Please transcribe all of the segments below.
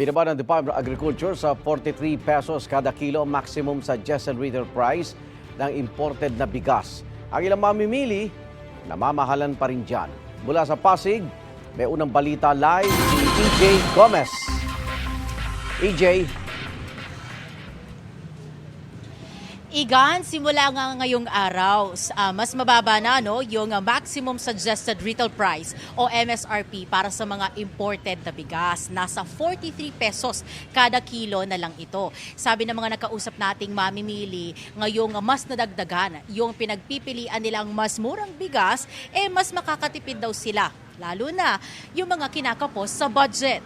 Binaba ng Department of Agriculture sa 43 pesos kada kilo maximum suggested retail price ng imported na bigas. Ang ilang mamimili, namamahalan pa rin dyan. Mula sa Pasig, may unang balita live si EJ Gomez. EJ, Igan, simula nga ngayong araw, ah, mas mababa na no, yung ah, maximum suggested retail price o MSRP para sa mga imported na bigas. Nasa 43 pesos kada kilo na lang ito. Sabi ng mga nakausap nating mamimili, ngayong mas nadagdagan yung pinagpipilian nilang mas murang bigas, eh mas makakatipid daw sila. Lalo na yung mga kinakapos sa budget.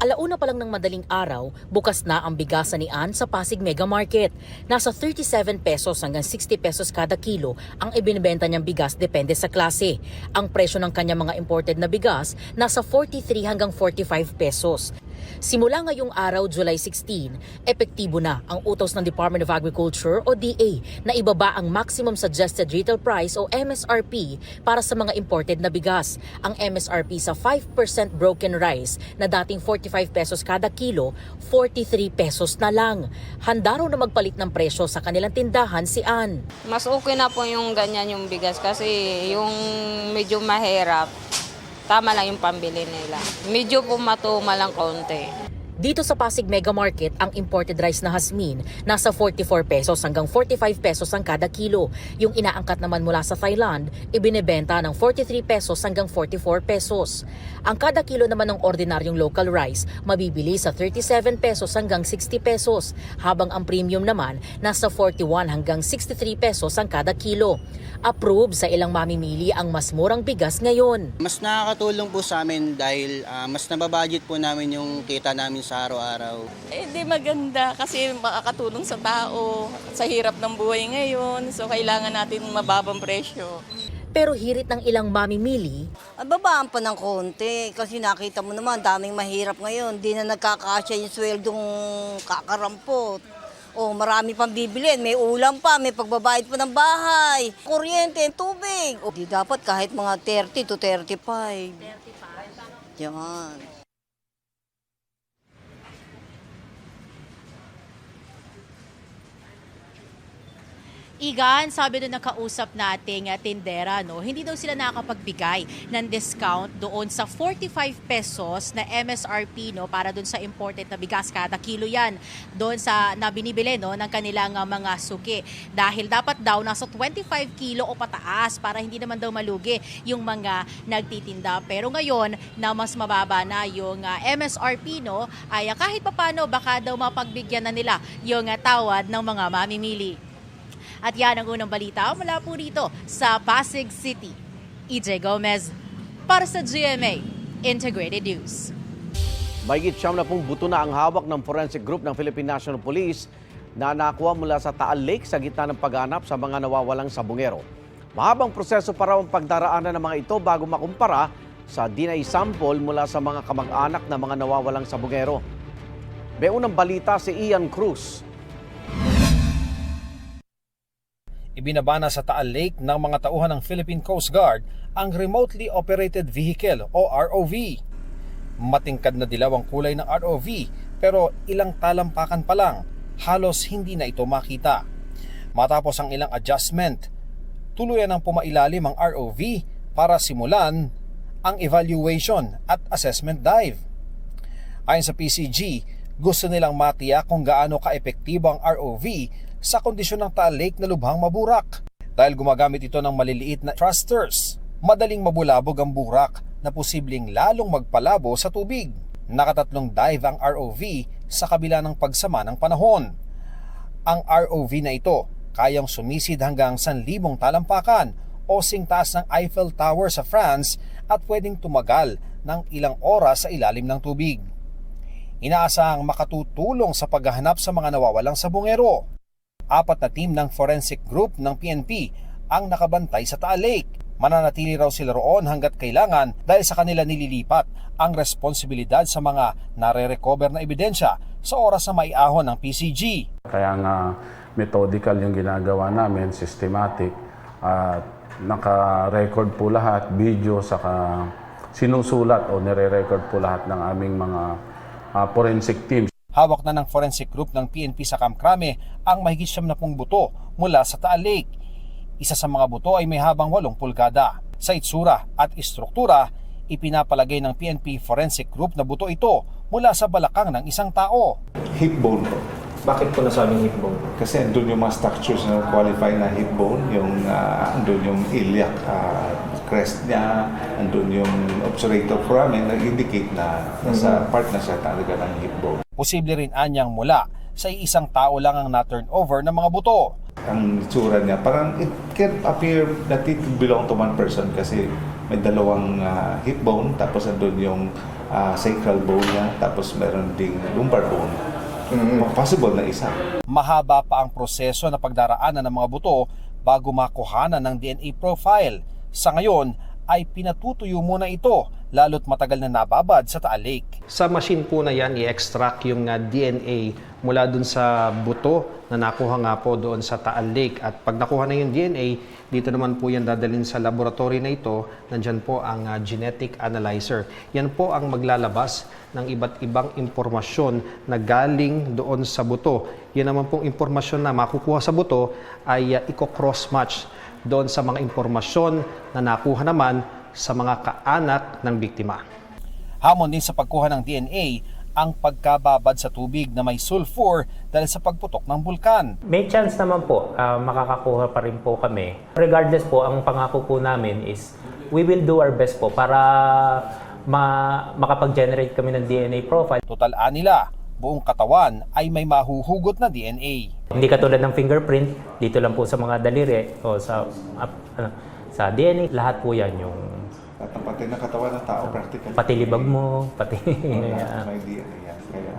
Alauna pa lang ng madaling araw, bukas na ang bigasan ni Ann sa Pasig Mega Market. Nasa 37 pesos hanggang 60 pesos kada kilo ang ibinibenta niyang bigas depende sa klase. Ang presyo ng kanyang mga imported na bigas nasa 43 hanggang 45 pesos. Simula ngayong araw, July 16, epektibo na ang utos ng Department of Agriculture o DA na ibaba ang maximum suggested retail price o MSRP para sa mga imported na bigas. Ang MSRP sa 5% broken rice na dating 45 pesos kada kilo, 43 pesos na lang. Handa raw na magpalit ng presyo sa kanilang tindahan si Ann. Mas okay na po yung ganyan yung bigas kasi yung medyo mahirap, tama lang yung pambili nila. Medyo po matuma lang konti. Dito sa Pasig Mega Market, ang imported rice na hasmin nasa 44 pesos hanggang 45 pesos ang kada kilo. Yung inaangkat naman mula sa Thailand, ibinebenta ng 43 pesos hanggang 44 pesos. Ang kada kilo naman ng ordinaryong local rice mabibili sa 37 pesos hanggang 60 pesos, habang ang premium naman nasa 41 hanggang 63 pesos ang kada kilo. Approve sa ilang mamimili ang mas murang bigas ngayon. Mas nakakatulong po sa amin dahil ah, mas nababudget po namin yung kita namin sa araw-araw. Eh, di maganda kasi makakatulong sa tao sa hirap ng buhay ngayon. So, kailangan natin mababang presyo. Pero hirit ng ilang mamimili, Ay, babaan pa ng konti kasi nakita mo naman, daming mahirap ngayon. Di na nagkakasya yung sweldong kakarampot. O marami pang bibilin, may ulam pa, may pagbabayad pa ng bahay, kuryente, tubig. O di dapat kahit mga 30 to 35. 35? Yan. Igan, sabi doon nakausap nating uh, tindera, no, hindi daw sila nakakapagbigay ng discount doon sa 45 pesos na MSRP no, para doon sa imported na bigas. Kada kilo yan doon sa na binibili no, ng kanilang uh, mga suki. Dahil dapat daw nasa 25 kilo o pataas para hindi naman daw malugi yung mga nagtitinda. Pero ngayon na mas mababa na yung uh, MSRP, no, ay kahit papano baka daw mapagbigyan na nila yung uh, tawad ng mga mamimili. At yan ang unang balita mula po rito sa Pasig City. EJ Gomez para sa GMA Integrated News. Mahigit siyam na pong buto na ang hawak ng forensic group ng Philippine National Police na nakuha mula sa Taal Lake sa gitna ng paghanap sa mga nawawalang sabungero. Mahabang proseso para ang pagdaraanan ng mga ito bago makumpara sa DNA sample mula sa mga kamag-anak ng mga nawawalang sabungero. May unang balita si Ian Cruz. Ibinaba na sa Taal Lake ng mga tauhan ng Philippine Coast Guard ang Remotely Operated Vehicle o ROV. Matingkad na dilaw ang kulay ng ROV pero ilang talampakan pa lang, halos hindi na ito makita. Matapos ang ilang adjustment, tuluyan ang pumailalim ang ROV para simulan ang evaluation at assessment dive. Ayon sa PCG, gusto nilang matiyak kung gaano kaepektibo ang ROV sa kondisyon ng Taal Lake na lubhang maburak. Dahil gumagamit ito ng maliliit na thrusters, madaling mabulabog ang burak na posibleng lalong magpalabo sa tubig. Nakatatlong dive ang ROV sa kabila ng pagsama ng panahon. Ang ROV na ito kayang sumisid hanggang 1,000 talampakan o singtaas ng Eiffel Tower sa France at pwedeng tumagal ng ilang oras sa ilalim ng tubig. Inaasahang makatutulong sa paghahanap sa mga nawawalang sabungero. Apat na team ng forensic group ng PNP ang nakabantay sa Taal Lake. Mananatili raw sila roon hanggat kailangan dahil sa kanila nililipat ang responsibilidad sa mga nare-recover na ebidensya sa oras na maiahon ng PCG. Kaya nga methodical yung ginagawa namin, systematic. At naka-record po lahat, video, saka sinusulat o nire-record po lahat ng aming mga ah, forensic teams. Hawak na ng forensic group ng PNP sa Kamkrame ang mahigit siyam na pong buto mula sa Taal Lake. Isa sa mga buto ay may habang walong pulgada. Sa itsura at istruktura, ipinapalagay ng PNP forensic group na buto ito mula sa balakang ng isang tao. hip bone po. Bakit po nasabing hip bone? Kasi andun yung mga structures na qualify na hip bone, yung ah, andun yung iliac ah, crest niya, andun yung obturator foramen na indicate na nasa part na siya talaga ng hip bone. Posible rin anyang mula sa isang tao lang ang na-turn over ng mga buto. Ang itsura niya, parang it can appear that it belong to one person kasi may dalawang ah, hip bone, tapos andun yung ah, sacral bone niya, tapos meron ding lumbar bone. Possible na isa. Mahaba pa ang proseso na pagdaraanan ng mga buto bago makuhanan ng DNA profile. Sa ngayon ay pinatutuyo muna ito lalo't matagal na nababad sa Taal Lake. Sa machine po na yan, i-extract yung uh, DNA mula dun sa buto na nakuha nga po doon sa Taal Lake. At pag nakuha na yung DNA, dito naman po yan dadalhin sa laboratory na ito. Nandyan po ang uh, genetic analyzer. Yan po ang maglalabas ng iba't ibang impormasyon na galing doon sa buto. Yan naman pong impormasyon na makukuha sa buto ay uh, i-cross-match doon sa mga impormasyon na nakuha naman sa mga kaanak ng biktima. Hamon din sa pagkuha ng DNA ang pagkababad sa tubig na may sulfur dahil sa pagputok ng bulkan. May chance naman po, ah, makakakuha pa rin po kami. Regardless po, ang pangako po namin is we will do our best po para ma- makapag-generate kami ng DNA profile. Total nila, buong katawan ay may mahuhugot na DNA. Hindi katulad ng fingerprint, dito lang po sa mga daliri o sa ano, sa DNA, lahat po yan yung At ang pati ng katawan ng tao, practically. pati libag mo, pati May DNA yan. Kaya,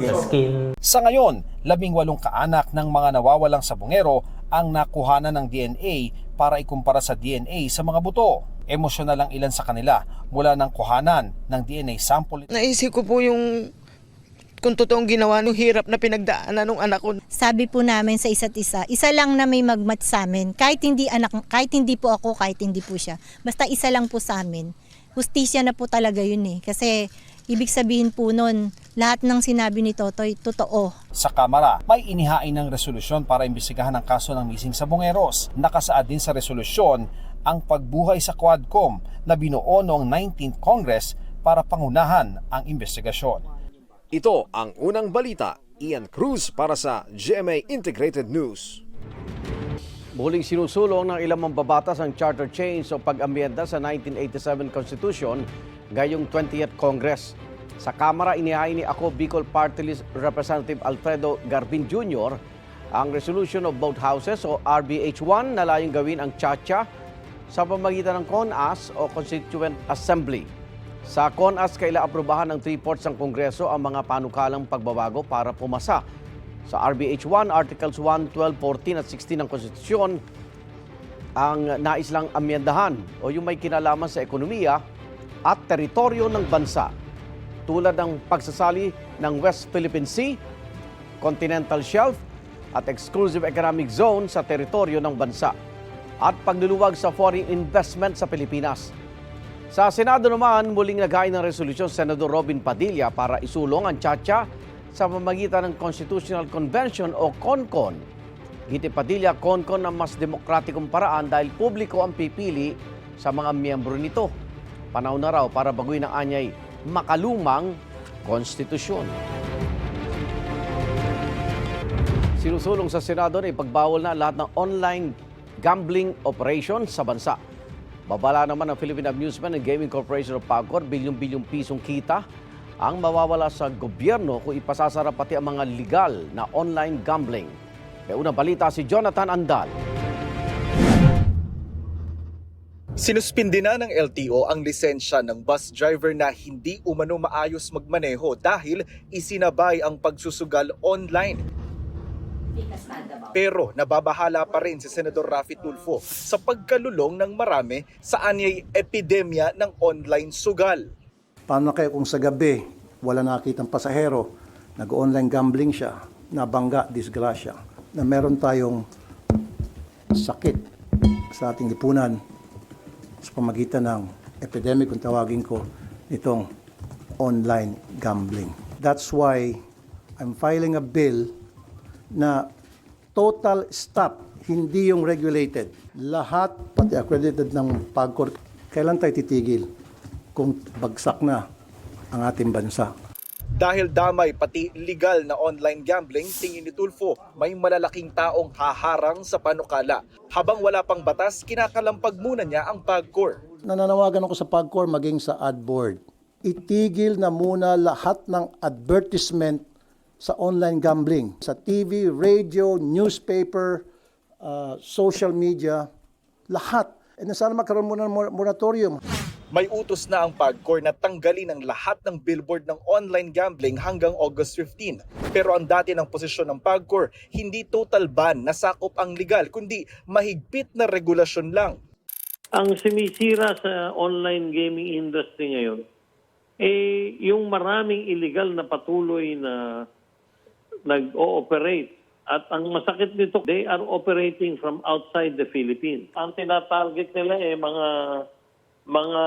sa skin, Sa ngayon, labing walong kaanak ng mga nawawalang sabungero ang nakuhanan ng DNA para ikumpara sa DNA sa mga buto. Emosyonal ang ilan sa kanila mula ng kuhanan ng DNA sample Naisip ko po yung kung totoong ginawa nung hirap na pinagdaanan ng anak ko. sabi po namin sa isa't isa, isa lang na may magmat sa amin. Kahit hindi anak, kahit hindi po ako, kahit hindi po siya. Basta isa lang po sa amin. Hustisya na po talaga yun eh. Kasi ibig sabihin po nun, lahat ng sinabi ni Totoy, totoo. Sa Kamara, may inihain ng resolusyon para imbestigahan ang kaso ng missing sabongeros. Nakasaad din sa resolusyon ang pagbuhay sa Quadcom na binuo noong 19th Congress para pangunahan ang investigasyon. Ito ang unang balita. Ian Cruz para sa GMA Integrated News. Muling sinusulong ng ilang mambabatas ang charter change o pag-amyenda sa 1987 Constitution ngayong 20th Congress. Sa Kamara, inihain ni Ako Bicol Party List Representative Alfredo Garbin Jr. ang Resolution of Both Houses o RBH1 na layong gawin ang chacha sa pamagitan ng CONAS o Constituent Assembly. Sa CONAS, kaila aprubahan ng three-fourths ng Kongreso ang mga panukalang pagbabago para pumasa. Sa RBH 1, Articles 1, 12, 14 at 16 ng Konstitusyon, ang nais lang amyendahan o yung may kinalaman sa ekonomiya at teritoryo ng bansa tulad ng pagsasali ng West Philippine Sea, Continental Shelf at Exclusive Economic Zone sa teritoryo ng bansa at pagluluwag sa foreign investment sa Pilipinas. Sa Senado naman, muling naghain ng resolusyon Senador Robin Padilla para isulong ang Chacha sa pamagitan ng Constitutional Convention o CONCON. Giti Padilla, CONCON ang mas demokratikong paraan dahil publiko ang pipili sa mga miyembro nito. Panahon na raw para baguhin ang anyay makalumang konstitusyon. Sinusulong sa Senado na ipagbawal na lahat ng online gambling operations sa bansa. Babala naman ng Philippine Amusement and Gaming Corporation of PAGCOR, bilyong-bilyong pisong kita ang mawawala sa gobyerno kung ipasasara pati ang mga legal na online gambling. May unang balita si Jonathan Andal. Sinuspindi na ng LTO ang lisensya ng bus driver na hindi umano maayos magmaneho dahil isinabay ang pagsusugal online. Pero nababahala pa rin si Senador Rafi Tulfo sa pagkalulong ng marami sa anyay epidemya ng online sugal. Paano kaya kung sa gabi wala nakitang pasahero, nag-online gambling siya, nabangga, disgrasya, na meron tayong sakit sa ating lipunan sa pamagitan ng epidemic kung tawagin ko nitong online gambling. That's why I'm filing a bill na total stop, hindi yung regulated. Lahat, pati accredited ng PAGCOR, kailan tayo titigil kung bagsak na ang ating bansa? Dahil damay pati legal na online gambling, tingin ni Tulfo may malalaking taong haharang sa panukala. Habang wala pang batas, kinakalampag muna niya ang PAGCOR. nananawagan ako sa PAGCOR maging sa ad board. Itigil na muna lahat ng advertisement sa online gambling. Sa TV, radio, newspaper, uh, social media, lahat. And sana magkaroon muna ng mor- moratorium. May utos na ang PAGCOR na tanggalin ang lahat ng billboard ng online gambling hanggang August 15. Pero ang dati ng posisyon ng PAGCOR, hindi total ban na sakop ang legal, kundi mahigpit na regulasyon lang. ang sinisira sa online gaming industry ngayon, eh, yung maraming illegal na patuloy na nag-ooperate. At ang masakit nito, they are operating from outside the Philippines. Ang tinatarget nila eh mga mga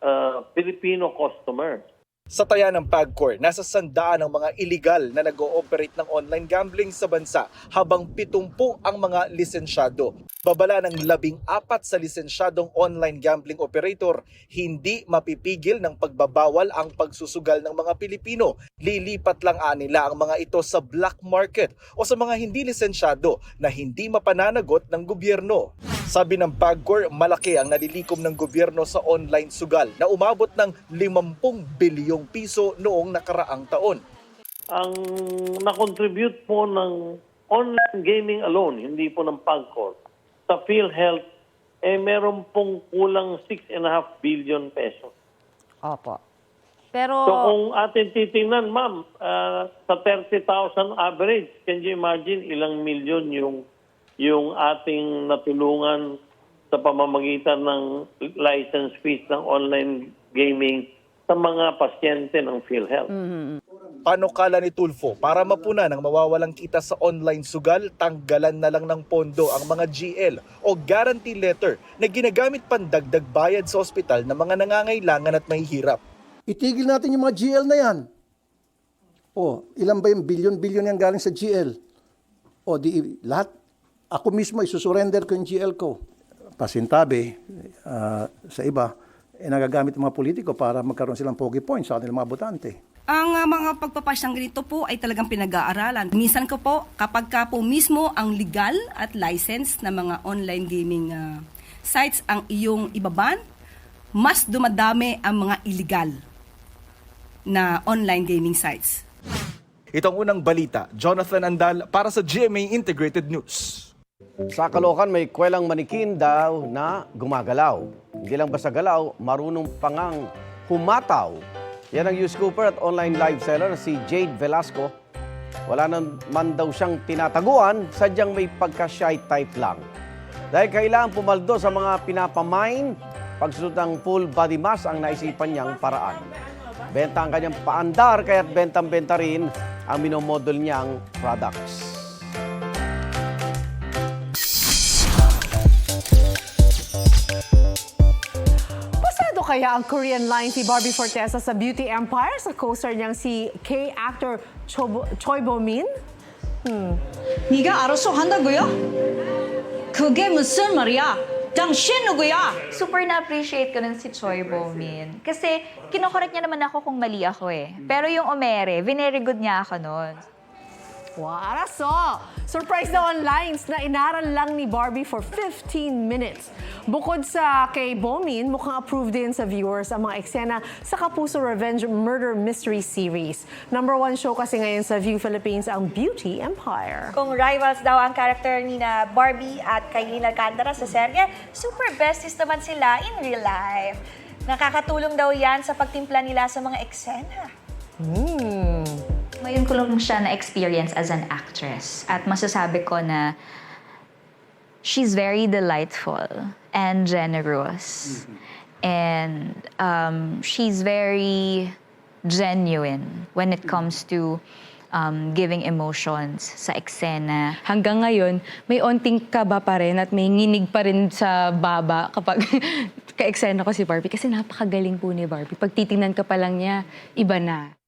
ah, Filipino customers. Sa taya ng PAGCOR, nasa sandaan ang mga illegal na nag-ooperate ng online gambling sa bansa habang 70 ang mga lisensyado. Babala ng labing apat sa lisensyadong online gambling operator, hindi mapipigil ng pagbabawal ang pagsusugal ng mga Pilipino. Lilipat lang anila ang mga ito sa black market o sa mga hindi lisensyado na hindi mapananagot ng gobyerno. Sabi ng PAGCOR, malaki ang nalilikom ng gobyerno sa online sugal na umabot ng 50 bilyong piso noong nakaraang taon. Ang na-contribute po ng online gaming alone, hindi po ng PAGCOR, sa PhilHealth, eh meron pong kulang 6.5 billion pesos. Opo. Pero, So kung atin titingnan, ma'am, ah, sa 30,000 average, can you imagine ilang milyon yung yung ating natulungan sa pamamagitan ng license fees ng online gaming sa mga pasyente ng PhilHealth. Panukala ni Tulfo, para mapuna ng mawawalang kita sa online sugal, tanggalan na lang ng pondo ang mga GL o guarantee letter na ginagamit pandagdag bayad sa ospital ng mga nangangailangan at mahihirap. Itigil natin yung mga GL na yan. O, ilan ba yung bilyon-bilyon yang galing sa GL? O, di lahat, ako mismo isusurrender ko yung GL ko. Pasintabi ah, sa iba, eh, nagagamit ng mga politiko para magkaroon silang pogi points sa kanilang mga botante. Ang uh, mga pagpapasyang ganito po ay talagang pinag-aaralan. Minsan ko po, kapag ka po mismo ang legal at license na mga online gaming uh, sites ang iyong ibaban, mas dumadami ang mga illegal na online gaming sites. Ito ang unang balita, Jonathan Andal para sa GMA Integrated News. Sa Caloocan, may kwelang manikin daw na gumagalaw. Hindi lang basta galaw, marunong pangang humataw. Yan ang news scooper at online live seller na si Jade Velasco. Wala naman daw siyang tinataguan, sadyang may pagka-shy type lang. Dahil kailangan pumaldo sa mga pinapamain, pagsusunod ng full body mask ang naisipan niyang paraan. Benta ang kanyang paandar, kaya't bentang-benta rin ang minomodel niyang products. kaya ang Korean line si Barbie Fortesa sa Beauty Empire sa co-star niyang si K-actor Cho- Choi Bo-min? Hmm. 네가 알아서 한다고요? 그게 무슨 말이야? 당신 누구야? super na-appreciate ko nun si Choi Bo-min. Kasi kinokorek niya naman ako kung mali ako eh. Pero yung umere, very good niya ako nun. Wow, araso! Surprise daw ang lines na inaral lang ni Barbie for 15 minutes. Bukod sa kay Bomin, mukhang approved din sa viewers ang mga eksena sa Kapuso Revenge Murder Mystery Series. Number one show kasi ngayon sa View Philippines ang Beauty Empire. Kung rivals daw ang character ni na Barbie at Kailin Alcantara sa serye, super besties naman sila in real life. Nakakatulong daw yan sa pagtimpla nila sa mga eksena. Hmm. Ngayon ko lang siya na-experience as an actress. At masasabi ko na she's very delightful and generous. And um, she's very genuine when it comes to um, giving emotions sa eksena. Hanggang ngayon, may onting kaba pa rin at may nginig pa rin sa baba kapag ka-eksena ko si Barbie kasi napakagaling po ni Barbie. Pag titingnan ka pa lang niya, iba na.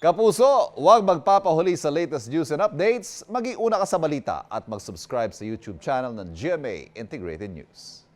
Kapuso, huwag magpapahuli sa latest news and updates. Mag-iuna ka sa balita at mag-subscribe sa YouTube channel ng GMA Integrated News.